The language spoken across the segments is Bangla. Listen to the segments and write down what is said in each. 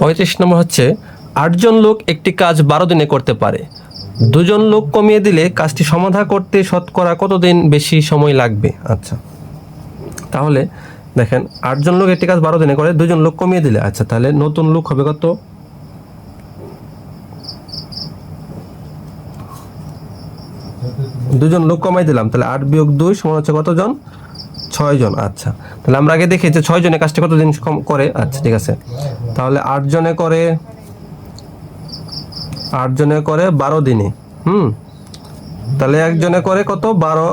পঁয়ত্রিশ নম্বর হচ্ছে, আটজন লোক একটি কাজ বারো দিনে করতে পারে। দুজন লোক কমিয়ে দিলে কাজটি সমাধা করতে শতকরা কতদিন বেশি সময় লাগবে? আচ্ছা। তাহলে দেখেন, আটজন লোক একটি কাজ বারো দিনে করে, দুজন লোক কমিয়ে দিলে। আচ্ছা তাহলে নতুন লোক হবে কত? দুজন লোক কমাই দিলাম, তাহলে আট বিয়োগ দুই সমান হচ্ছে কতজন? ছয় জন আচ্ছা। তাহলে আমরা আগে দেখি যে ছয় জনে কাজটা কতদিন কম করে? আচ্ছা ঠিক আছে। তাহলে আট জনে করে, আট জনে করে বারো দিনে, হুম? তাহলে একজনে করে কত? বারো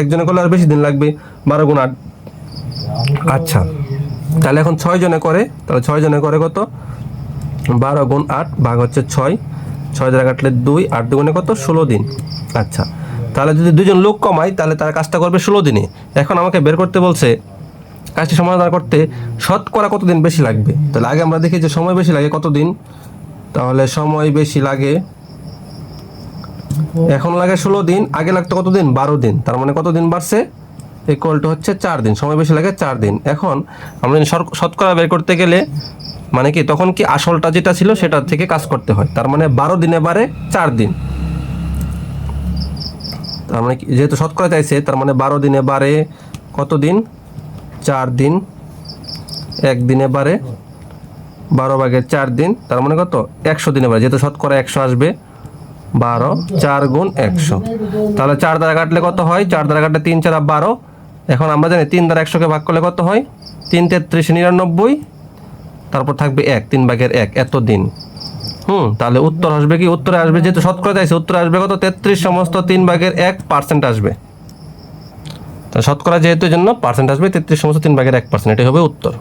একজনে করলে আর বেশি দিন লাগবে? বারো গুণ আট। আচ্ছা তাহলে এখন ছয় জনে করে, তাহলে ছয় জনে করে কত? বারো গুণ আট ভাগ হচ্ছে ছয়। ছয় দ্বারা কাটলে দুই, আট দুগুণে কত? ষোলো দিন। আচ্ছা তাহলে যদি দুজন লোক কমাই তাহলে তারা কাজটা করবে ষোলো দিনে। এখন আমাকে বের করতে বলছে, কাজটি সমাধান করতে শতকরা কতদিন বেশি লাগবে? তাহলে আগে আমরা দেখি যে সময় বেশি লাগে কতদিন। তাহলে সময় বেশি লাগে, এখন লাগে ষোলো দিন, আগে লাগতো কতদিন? বারো দিন। তার মানে কতদিন বাড়ছে? ইকুয়াল হচ্ছে চার দিন। সময় বেশি লাগে চার দিন। এখন আমরা শতকরা বের করতে গেলে মানে কি, তখন কি আসলটা যেটা ছিল সেটা থেকে কাজ করতে হয়। তার মানে বারো দিনে বারে চার দিন। তার মানে যেহেতু শতকরা চাইছে তার মানে বারো দিনে বারে কত দিন? চার দিন। এক দিনে বারে বারো ভাগের চার দিন তার মানে কত? একশো দিনে বারে। যেহেতু শতকরা একশো আসবে, বারো, চার গুণ একশো। তাহলে চার দ্বারা কাটলে কত হয়? চার দ্বারা কাটলে তিন চার বারো। এখন আমরা জানি তিন দ্বারা একশোকে ভাগ করলে কত হয়? তিন তেত্রিশ নিরানব্বই, তারপর থাকবে এক, তিন ভাগের এক এত দিন হুম। তাহলে উত্তর আসবে কি? উত্তরে আসবে, যেহেতু শতকরা চাইছে, উত্তরে আসবে কত? তেত্রিশ সমস্ত তিন ভাগের এক পার্সেন্ট আসবে। শতকরা যেহেতু জন্য পার্সেন্ট আসবে, তেত্রিশ সমস্ত তিন ভাগের এক পার্সেন্ট এটাই হবে উত্তর।